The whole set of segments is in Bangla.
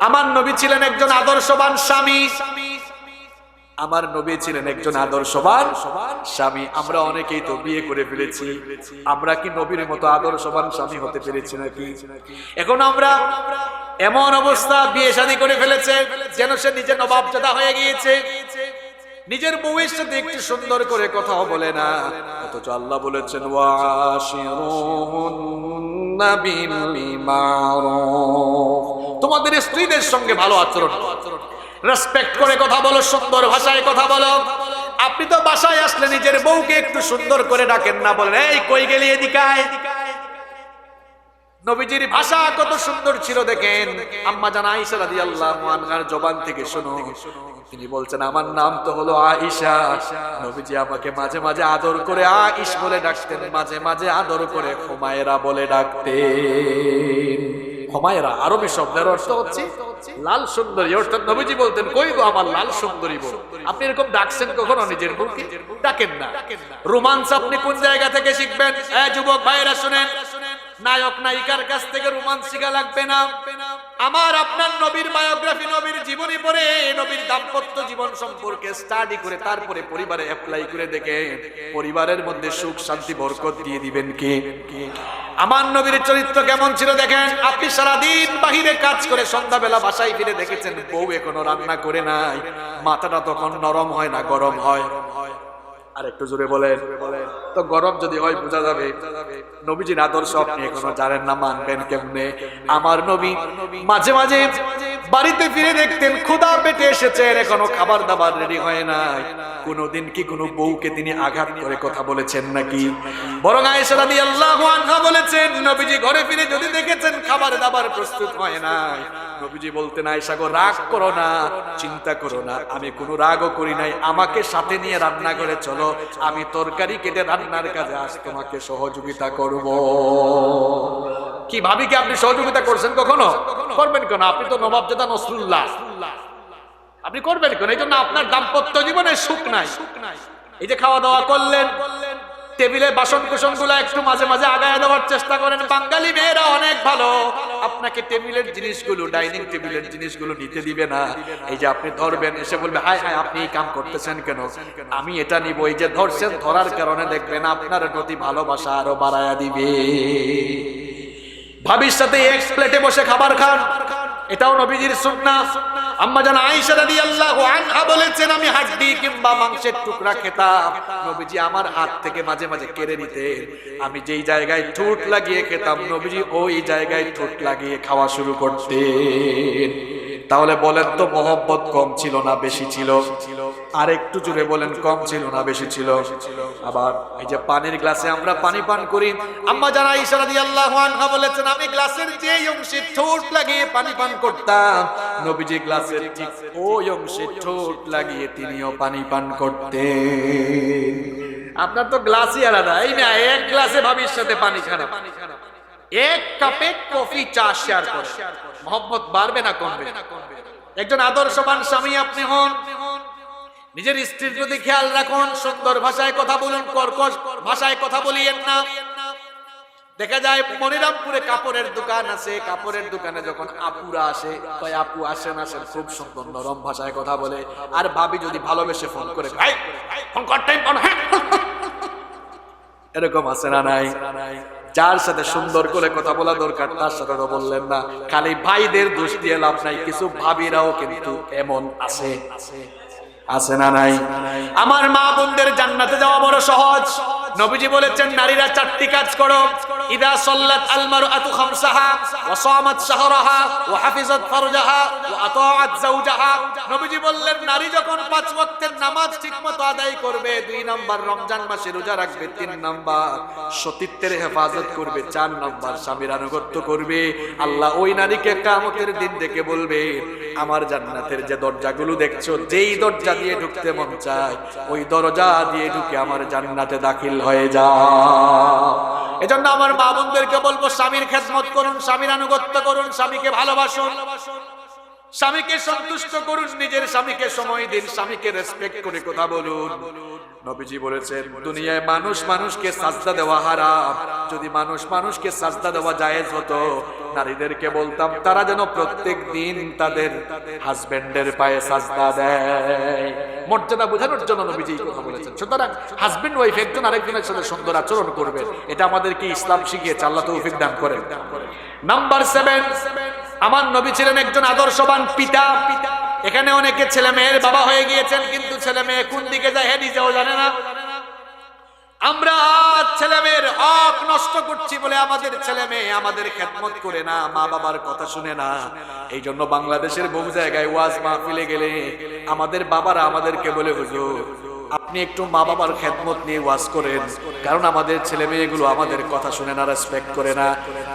আমার নবী ছিলেন একজন আদর্শবান স্বামী। আমার নবী ছিলেন একজন আদর্শবান স্বামী। আমরা অনেকেই তো বিয়ে করে ফেলেছি। আমরা কি নবীর মতো আদর্শবান স্বামী হতে পেরেছি নাকি? এখন আমরা এমন অবস্থা বিয়ে শাদী করে ফেলেছে, যেন সে নিজে নবাবজাদা হয়ে গিয়েছে। নিজের বউয়ের সাথে একটু সুন্দর করে কথাও বলে না। অথচ আল্লাহ বলেছেন, ওয়াশিরুহুন্না বিল মারুফ। তোমাদের স্ত্রীদের সঙ্গে ভালো আচরণ রেসপেক্ট করে কথা বলো, সুন্দর ভাষায় কথা বলো। আপনি তো বাসায় আসলে নিজের বউকে একটু সুন্দর করে ডাকেন না, বলেন, এই, কই গেলি এদিকায় নবীজির ভাষা কত সুন্দর ছিল, দেখেন। আম্মা জান আয়েশা রাদিয়াল্লাহু আনহার জবান থেকে শুনো। তিনি বলছেন, আমার নাম তো হলো আয়েশা। নবীজি আমাকে মাঝে মাঝে আদর করে আইস বলে ডাকতেন, মাঝে মাঝে আদর করে হুমায়রা বলে ডাকতেন। আরবি শব্দের অর্থ হচ্ছে লাল সুন্দরী। অর্থাৎ নবীজি বলতেন, কই গো আমার লাল সুন্দরী বল আপনি এরকম ডাকছেন কখনো নিজের বউকে ডাকেন না। রোমান্স আপনি কোন জায়গা থেকে শিখবেন? হ্যাঁ যুবক ভাইরা, শুনেন। নায়ক, নায়িকার কাছ থেকে রোমান্স শিখা লাগবে না। আমার আপনার নবীর বায়োগ্রাফি জীবনী পড়ে নবীর দাম্পত্য জীবন সম্পর্কে স্টাডি করে তারপরে পরিবারে অ্যাপ্লাই করে দেখে পরিবারের মধ্যে সুখ, শান্তি, বরকত দিয়ে দিবেন কি? আমার নবীর চরিত্র কেমন ছিল দেখেন? আপনি সারাদিন বাহিরে কাজ করে সন্ধ্যাবেলা বাসায় ফিরে দেখেছেন বউ এখনও রান্না করে নাই। মাথাটা তখন নরম হয় না, গরম হয়? আর একটু জোরে বলেন। তো গরম যদি হয়, বোঝা যাবে নবীজির আদর্শ আপনি এখনও জানেন না, মানবেন কেমনে? আমার নবী মাঝে মাঝে বাড়িতে ফিরে দেখতেন, ক্ষুধা পেটে এসেছেন, এখনও খাবার দাবার রেডি হয় নাই। কোনোদিন কি কোনো বউকে তিনি আঘাত করে কথা বলেছেন নাকি? বরং আয়েশা রাদিয়াল্লাহু আনহা বলেছেন, নবীজি ঘরে ফিরে যদি দেখেছেন খাবার দাবার প্রস্তুত হয় নাই। নবীজি বলতেন, আয়েশা গো, রাগ করো না, চিন্তা করো না, আমি কোনো রাগও করি নাই, আমাকে সাথে নিয়ে রান্না করে চলো, আমি তরকারি কেটে রান্নার কাজে আজ তোমাকে সহযোগিতা করব। কি ভাবি কি আপনি সহযোগিতা করছেন কখনো? করবেন কেন? আপনি তো নবাবজাদা নসরুল্লাহ। আপনি করবেন কেন? এই জন্য আপনার দাম্পত্য জীবনে সুখ নাই। এই যে খাওয়া দাওয়া করলেন, টেবিলে বাসন কুসনগুলো একটু মাঝে মাঝে আগায় দেওয়ার চেষ্টা করেন। বাঙালি মেয়েরা অনেক ভালো। আপনাকে টেবিলের জিনিসগুলো, ডাইনিং টেবিলের জিনিসগুলো নিতে দিবে না। এই যে আপনি ধরবেন, এসে বলবে, হায় হায়, আপনি এই কাম করতেছেন কেন? আমি এটা নিব। এই যে ধরছেন, ধরার কারণে দেখবেন আপনার প্রতি ভালোবাসা আরও বাড়ায়া দিবে। ভাবির সাথে এক প্লেটে বসে খাবার খান। এটাও নবীজির সুন্না আম্মা জান আয়েশা রাদিয়াল্লাহু আনহা বলেছেন, আমি হাড্ডি কিংবা মাংসের টুকরা খেতাম। নবীজি আমার হাত থেকে মাঝে মাঝে কেড়ে নিতেন। আমি যেই জায়গায় ঠোঁট লাগিয়ে খেতাম, নবীজি ওই জায়গায় ঠোঁট লাগিয়ে খাওয়া শুরু করতেন। তাহলে বলেন তো মোহব্বত কম ছিল না বেশি ছিল? আর একটু জুড়ে বলেন, কম ছিল না বেশি ছিল? আবার এই যে পানির গ্লাসে আমরা পানি পান করি। আম্মা জানা ইশারা দিয়ে আল্লাহ বলেছেন, আমি গ্লাসের যে অংশে ঠোঁট লাগিয়ে পানি পান করতাম, নবীজি গ্লাসের ঠিক ওই অংশে ঠোঁট লাগিয়ে তিনিও পানি পান করতেন। আপনার তো গ্লাসই আলাদা। এই না, এক গ্লাসে ভাবির সাথে পানি খারাপ। এক কাপে কফি চা শেয়ার করে। মোহাম্মত বাড়বে না কমবে। একজন আদর্শবান স্বামী আপনি হন নিজের স্ত্রীর প্রতি খেয়াল রাখুন সুন্দর ভাষায় কথা বলুন কর্কশ ভাষায় কথা বলিয়েন না। দেখা যায় মনিরামপুরে কাপড়ের দোকান আছে কাপড়ের দোকানে যখন আপুরা আসে তাই আপু আসেন আসেন। খুব সুন্দর নরম ভাষায় কথা বলে। আর ভাবি যদি ভালোবেসে ফোন করে "এই, ফোন কর টাইম হ্যাঁ। এরকম আছে না নাই? যার সাথে সুন্দর করে কথা বলা দরকার, তার সাথে তো বললেন না। খালি ভাইদের দোষ দিয়ে লাভ নাই, কিছু ভাবিরাও কিন্তু এমন আছে। আছে না নাই? আমার মা বোনদের জান্নাতে যাওয়া বড় সহজ। নবীজি বলেছেন, নারীরা চারটি কাজ করো। খামসাহা ওয়া সামাত শাহরাহা ওয়া হাফিজাত ফারজাহা ওয়া আতাআত যাওজাহা নবীজি বললেন, নারী যখন পাঁচ ওয়াক্তের নামাজ আদায় করবে, দুই নাম্বার রমজান মাসে রাখবে, তিন নাম্বার সতীত্বের হেফাজত করবে, চার নাম্বার স্বামীর আনুগত্য করবে। আল্লাহ ওই নারীকে কিয়ামতের দিন দেখে বলবে, আমার জান্নাতের যে দরজাগুলো দেখছ, যেই দরজা দিয়ে ঢুকতে মন চায়, ওই দরজা দিয়ে ঢুকে আমার জান্নাতে দাখিল হয়ে যাও। এজন্য আমার মা বোনদেরকে বলব, স্বামীর খেসমত করুন, স্বামীর আনুগত্য করুন, স্বামীকে ভালোবাসুন। স্বামীকে সন্তুষ্ট করুন, নিজের স্বামীকে সময় দিন, স্বামীকে রেসপেক্ট করে কথা বলুন। নবীজি বলেছেন, দুনিয়ায় মানুষ মানুষকে সাজদা দেওয়া হারাম। যদি মানুষ মানুষকে সাজদা দেওয়া জায়েজ হতো, নারীদেরকে বলতাম, তারা যেন প্রত্যেক দিন তাদের হাজবেন্ডের পায়ে সাজদা দেয়। মর্যাদা বোঝানোর জন্য নবীজি কথা বলেছেন। সুতরাং হাজবেন্ড, ওয়াইফ একজন আরেকজনের সাথে সুন্দর আচরণ করবে। এটা আমাদেরকে ইসলাম শিখিয়েছে, আল্লাহ তৌফিক দান করেন। নাম্বার সেভেন আমার নবী ছিলেন একজন আদর্শবান পিতা পিতা। এখানে অনেকে ছেলে মেয়ের বাবা হয়ে গিয়েছেন, কিন্তু ছেলে মেয়ে কোন দিকে যায় হ্যাঁ নিজেও জানে না। আমরা ছেলে মেয়ের হক নষ্ট করছি বলে আমাদের ছেলে মেয়ে আমাদের খেদমত করে না, মা বাবার কথা শুনে না। এই জন্য বাংলাদেশের বহু জায়গায় ওয়াজ মাহফিলে গেলে আমাদের বাবারা আমাদেরকে বলে, হুজুর, আপনি একটু মা বাবার খেদমত নিয়ে ওয়াজ করেন, কারণ আমাদের ছেলে মেয়েগুলো আমাদের কথা শুনে না রেসপেক্ট করে না।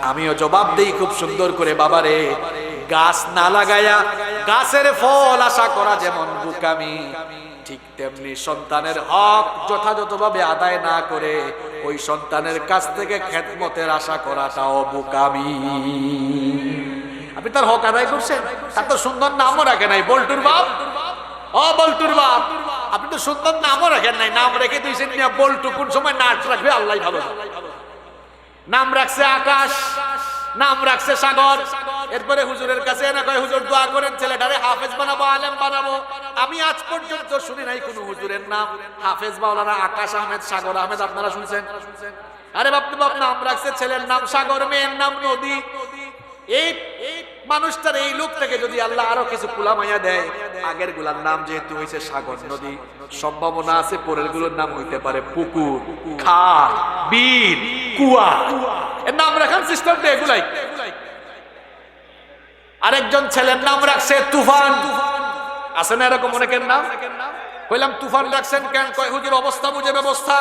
আমিও জবাব দেই খুব সুন্দর করে, বাবারে, গাছ না লাগায়া গাছের ফল আশা করা যেমন বুকামি, ঠিক তেমনি সন্তানের হক যথাযথভাবে আদায় না করে ওই সন্তানের কাছ থেকে খেদমতের আশা করাটাও বোকামি। আপনি তার হক আদায় করছেন? তার তো সুন্দর নামও রাখে নাই, বল্টুর বাপ। ও বল্টুর বাপ, আপনি তো সুন্দর নামও রাখেন নাই, নাম রেখে দিয়েছেন বল্টু কোন সময় নাচ রাখবে? আল্লাহ ভালো নাম রাখছে আকাশ, নাম রাখছে সাগর এরপরে হুজুরের কাছে এনে কয়, হুজুর, দোয়া করেন, ছেলেটারে হাফেজ বানাবো, আলেম বানাবো। আমি আজ পর্যন্ত শুনি নাই কোনো হুজুরের নাম। হাফেজ মাওলানা আকাশ আহমেদ, সাগর আহমেদ, আপনারা শুনছেন? আরে বাপনি বাপ, নাম রাখছে, ছেলের নাম সাগর, মেয়ের নাম নদী। এই মানুষটার এই লোক থেকে যদি আল্লাহ আরও কিছু কুলামাইয়া দেয়, আগেরগুলার নাম যেহেতু হয়েছে সাগর নদী, সম্ভাবনা আছে পরেরগুলোর নাম হইতে পারে পুকুর, খাল, বিল, কুয়া। এর নাম রাখার সিস্টেমটা এগুলাই। আরেকজন ছেলের নাম রাখছে তুফান। আছে না এরকম অনেকের নাম? কইলাম, তুফান রাখছেন কেন? কয়, হুজুর, অবস্থা বুঝে ব্যবস্থা।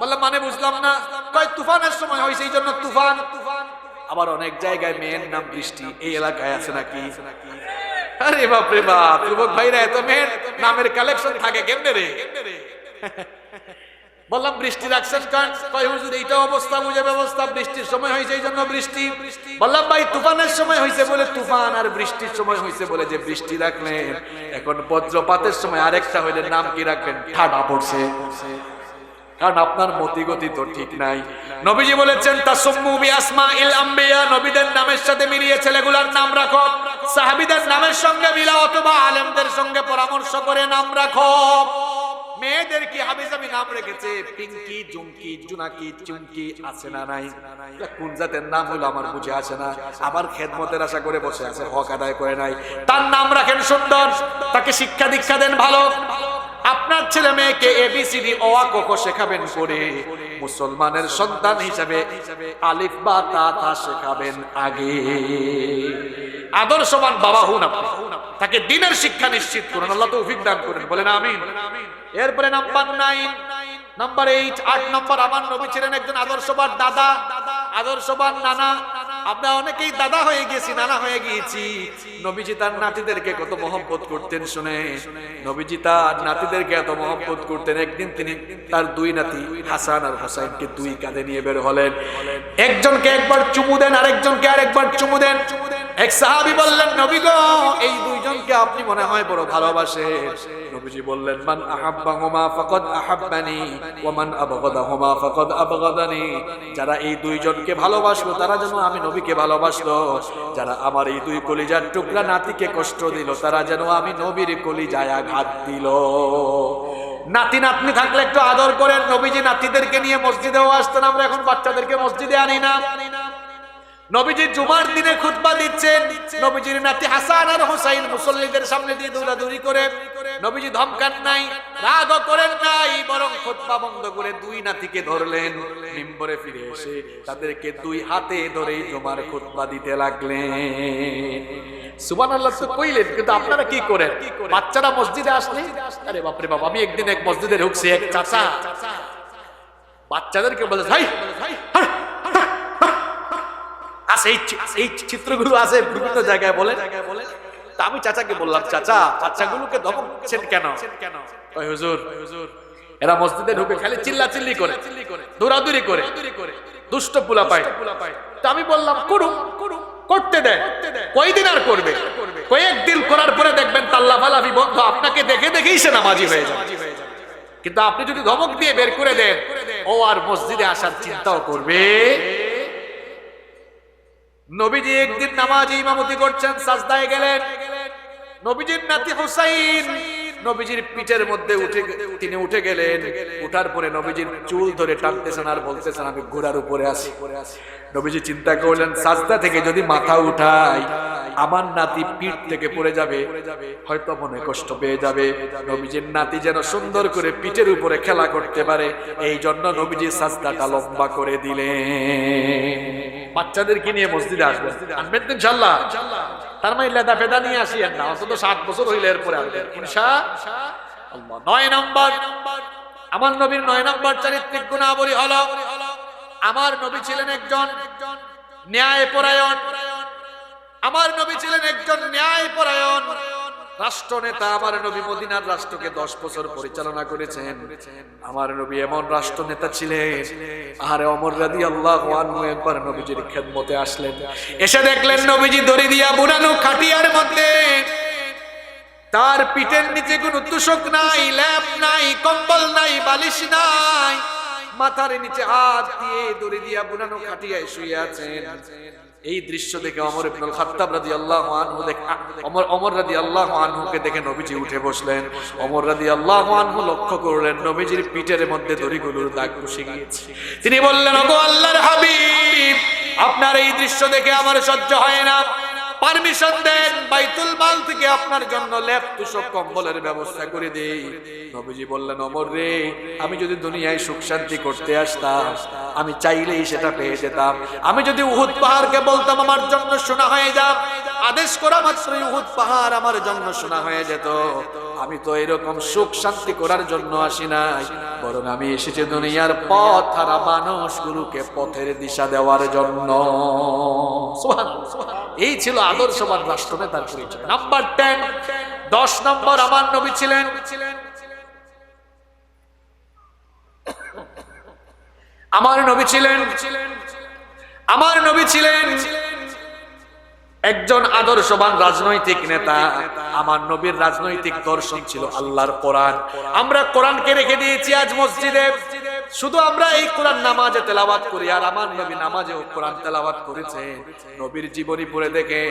বললাম মানে বুঝলাম না। কয়, তুফানের সময় হয়েছে এই জন্য তুফান। আবার অনেক জায়গায় মেয়ের নাম বৃষ্টি, এই এলাকায় আছে নাকি? আরে বাপ রে বাপ, যুবক ভাইরা এত মেয়ের নামের কালেকশন থাকে কেমনে রে? বললাম, বৃষ্টি রাখছেন কয়, হুজুর এইটা অবস্থা, বুঝে ব্যবস্থা, বৃষ্টির সময় হয়েছে, এই জন্য বৃষ্টি। বললাম, ভাই, তুফানের সময় হয়েছে বলে তুফান আর বৃষ্টির সময় হয়েছে বলে যে বৃষ্টি রাখলেন, এখন বজ্রপাতের সময় আরেকটা হইলে নাম কি রাখবেন? ঠাডা পড়ছে। কারণ আপনার মতিগতি তো ঠিক নাই। নবীজি বলেছেন, তাসম্মু বি আসমাইল আম্বিয়া, নবীদের নামের সাথে মিলিয়ে ছেলেগুলার নাম রাখো। সাহাবীদের নামের সঙ্গে মিলা অথবা আলেমদের সঙ্গে পরামর্শ করে নাম রাখো। নাম রেখেছে পিঙ্কি, জুমকি, জুনাকি, চুমকি আছে না নাই? কোন জাতের নাম হলো আমার বুঝে আসে না। আবার খেদমতের আশা করে বসে আছে, হক আদায় করে নাই। তার নাম রাখেন সুন্দর। তাকে শিক্ষা দীক্ষা দেন ভালো। আপনার ছেলে মেয়েকে এবিসিডি অয়া কোকো শেখাবেন করে মুসলমানের সন্তান হিসাবে আলিফ বা তা তা শেখাবেন আগে। আদর্শবান বাবা হুন আপনি। তাকে দিনের শিক্ষা নিশ্চিত করুন। আল্লাহ তৌফিক দান করেন। বলেন আমিন। এরপরে নাম্বার নাইন। নাম্বার এইট আট নম্বর, আমার নবী ছিলেন একজন আদর্শবান দাদা, আদর্শবান নানা। আমরা অনেকেই দাদা হয়ে গেছি নানা হয়ে গিয়েছি। নবীজি তার নাতিদেরকে কত মহব্বত করতেন শুনে। নবীজি তার নাতিদেরকে এত মহব্বত করতেন, একদিন তিনি তার দুই নাতি হাসান আর হোসাইনকে দুই কাঁধে নিয়ে বের হলেন। একজনকে একবার চুমু দেন, আরেকজনকে আরেকবার চুমু দেন। এক সাহাবী বললেন নবী গো এই দুইজনকে আপনি মনে হয় বড় ভালোবাসে নবীজি বললেন মান আহাব্বাহুমা ফাকাদ আহাব্বানি ওয়া মান আবগাদাহুমা ফাকাদ আবগাদানি। যারা এই দুইজনকে ভালোবাসলো তারা যেন আমি নবীকে ভালোবাসলো। যারা আমার এই দুই কলিজার টুকরা নাতিকে কষ্ট দিল তারা যেন আমি নবীর কলিজায় আঘাত দিল। নাতি নাতনি থাকলে একটু আদর করেন। নবীজি নাতিদেরকে নিয়ে মসজিদেও আসতেন আমরা এখন বাচ্চাদেরকে মসজিদে আনি না। নবীজি জুমার দিনে খুতবা দিচ্ছেন। নবীজির নাতি হাসান আর হোসাইন মুসল্লিদের সামনে দিয়ে দৌড়াদৌড়ি করে। নবীজি ধমকান নাই রাগ করেন নাই, বরং খুতবা বন্ধ করে দুই নাতিকে ধরলেন। মিম্বরে ফিরে এসে তাদেরকে দুই হাতে ধরে জুমার খুতবা দিতে লাগলেন। সুবহানাল্লাহ তো কইলেন, কিন্তু আপনারা কি করেন? বাচ্চারা মসজিদে আসলে? আরে বাপরে বাবা আমি একদিন এক মসজিদে ঢুকছি, এক চাচা। বাচ্চাদেরকে বলে, ভাই চিত্রগুলো আছে বিভিন্ন জায়গায় বলে। তা আমি চাচাকে বললাম, চাচা কেন? হুজুর, এরা মসজিদে ঢুকে খালি চিল্লা চিল্লি করে, দৌড়াদৌড়ি করে, দুষ্ট পায় তা আমি বললাম করুন করতে দেয়। কয়দিন আর করবে? কয়েকদিন করার পরে দেখবেন তাল্লা ফালাফি বন্ধ। আপনাকে দেখে দেখেই সে নামাজি হয়ে যাবে। কিন্তু আপনি যদি ধমক দিয়ে বের করে দেন, ও আর মসজিদে আসার চিন্তাও করবে। নবীজি একদিন নামাজে ইমামতি করছেন, সাজদায় গেলেন। নবীজির নাতি হুসাইন, নবীজির পিঠের মধ্যে উঠে তিনি উঠে গেলেন। উঠার পরে নবীজির চুল ধরে টানতেছেন আর বলতেছেন, আমি ঘোড়ার উপরে আছি। নবীজি চিন্তা করলেন, সাজদা থেকে যদি মাথা উঠাই, আমার নাতি পিঠ থেকে পড়ে যাবে। হয়তো মনে কষ্ট পেয়ে যাবে। নবীজির নাতি যেন সুন্দর করে পিঠের উপরে খেলা করতে পারে, এই জন্য নবীজি সাজদাটা লম্বা করে দিলেন। বাচ্চাদেরকে নিয়ে মসজিদে আসবেন আনবেন তো ইনশাল্লাহ তার মানে লেদা ফেদা নিয়ে আসিয়েন না, অন্তত সাত বছর হইলে এরপরে আসবেন নয় নম্বর, আমার নবীর নয় নম্বর চারিত্রিক গুণাবলী হলো, আমার নবী ছিলেন একজন ন্যায় পরায়ণ আমার নবী ছিলেন একজন ন্যায় পরায়ণ রাষ্ট্রনেতা আমার নবী মদিনার রাষ্ট্রকে দশ বছর পরিচালনা করেছেন। আমার নবী এমন রাষ্ট্রনেতা ছিলেন আরে অমর আল্লাহ একবার নবীজির খেদমতে আসলেন। এসে দেখলেন নবীজি দড়ি দিয়া বুড়ানো খাটিয়ার মধ্যে তার পিঠের নিচে কোনো তুষক নাই, ল্যাপ নাই, কম্বল নাই, বালিশ নাই। মাথার নিচে হাত দিয়ে দড়ি দিয়া বুড়ানো খাটিয়ায় শুয়ে আছেন। এই দৃশ্য দেখে অমর ইবনুল খাত্তাব রাদিয়াল্লাহু আনহু দেখে অমর অমর রাদিয়াল্লাহু আনহুকে দেখে নবীজি উঠে বসলেন। অমর রাদিয়াল্লাহু আনহু লক্ষ্য করলেন, নবীজির পিঠের মধ্যে দড়িগুলোর দাগ বসে গিয়েছে। তিনি বললেন আল্লাহর হাবিব, আপনার এই দৃশ্য দেখে আমার সহ্য হয় না। পারমিশন দেন বাইতুল মাল থেকে আপনার জন্য লেপ তুষক কম্বলের ব্যবস্থা করে দেই। নবীজি বললেন অমর রে আমি যদি দুনিয়ায় সুখ শান্তি করতে আসতাম আমি চাইলেই সেটা পেয়ে যেতাম। আমি যদি উহুদ পাহাড়কে বলতাম আমার জন্য শোনা হয়ে যাক। আদেশ করা মাত্রই উহুদ পাহাড় আমার জন্য শোনা হয়ে যেত। আমি তো এরকম সুখ শান্তি করার জন্য আসি নাই। বরং আমি এসেছি দুনিয়ার পথ হারা মানুষগুলোকে পথের দিশা দেওয়ার জন্য। সুবহানাল্লাহ। এই ছিল আদর্শবান রাষ্ট্রনেতার পরিচয়। নাম্বার টেন দশ নম্বর আমার নবী ছিলেন। আমার নবী ছিলেন। আমার নবী ছিলেন একজন আদর্শবান রাজনৈতিক নেতা। আমার নবীর রাজনৈতিক দর্শন ছিল আল্লাহর কোরআন। আমরা কোরআনকে রেখে দিয়েছি আজ মসজিদে। শুধু আমরা এই কোরআন নামাজে তেলাওয়াত করি, আর আমার নবী নামাজে কোরআন তেলাওয়াত করেছে। নবীর জীবনী পড়ে দেখে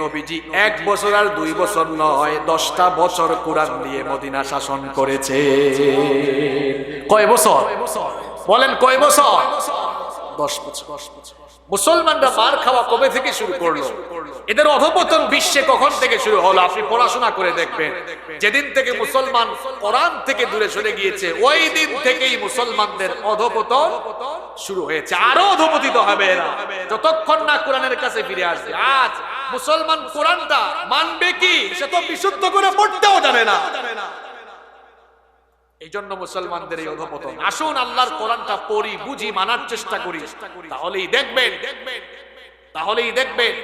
নবীজি এক বছর আর দুই বছর নয়, দশটা বছর কোরআন দিয়ে মদিনা শাসন করেছে। কয় বছর? বলেন কয় বছর? দশ বছর। মুসলমানরা মার খাওয়া কবে থেকে শুরু করল? এদের অধপতন বিশ্বে কখন থেকে শুরু হলো? আপনি পড়াশোনা করে দেখবেন। যেদিন থেকে মুসলমান কোরআন থেকে দূরে সরে গিয়েছে, ওই দিন থেকেই মুসলমানদের অধপতন শুরু হয়েছে। আরও অধপতিত হবে এরা। যতক্ষণ না কোরআনের কাছে ফিরে আসবে। আজ মুসলমান কোরআনটা মানবে কি? সে তো বিশুদ্ধ করে পড়তেও জানে না। এই জন্য মুসলমানদের এই অধপতন। আসুন আল্লাহর কোরআনটা পড়ি বুঝি মানার চেষ্টা করি। তাহলেই দেখবেন। তাহলেই দেখবেন।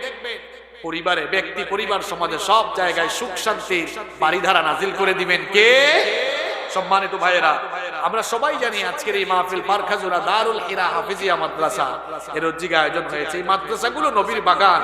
পরিবারে ব্যক্তি পরিবার সমাজে সব জায়গায় সুখ শান্তি বাড়িধারা নাজিল করে দিবেন। কে? সম্মানিত ভাইয়েরা আমরা সবাই জানি আজকের এই মাহফিল পারখাজুরা দারুল ইরা হাফিজিয়া মাদ্রাসা। এর উজ্জিগা আয়োজন হয়েছে। এই মাদ্রাসাগুলো নবীর বাগান।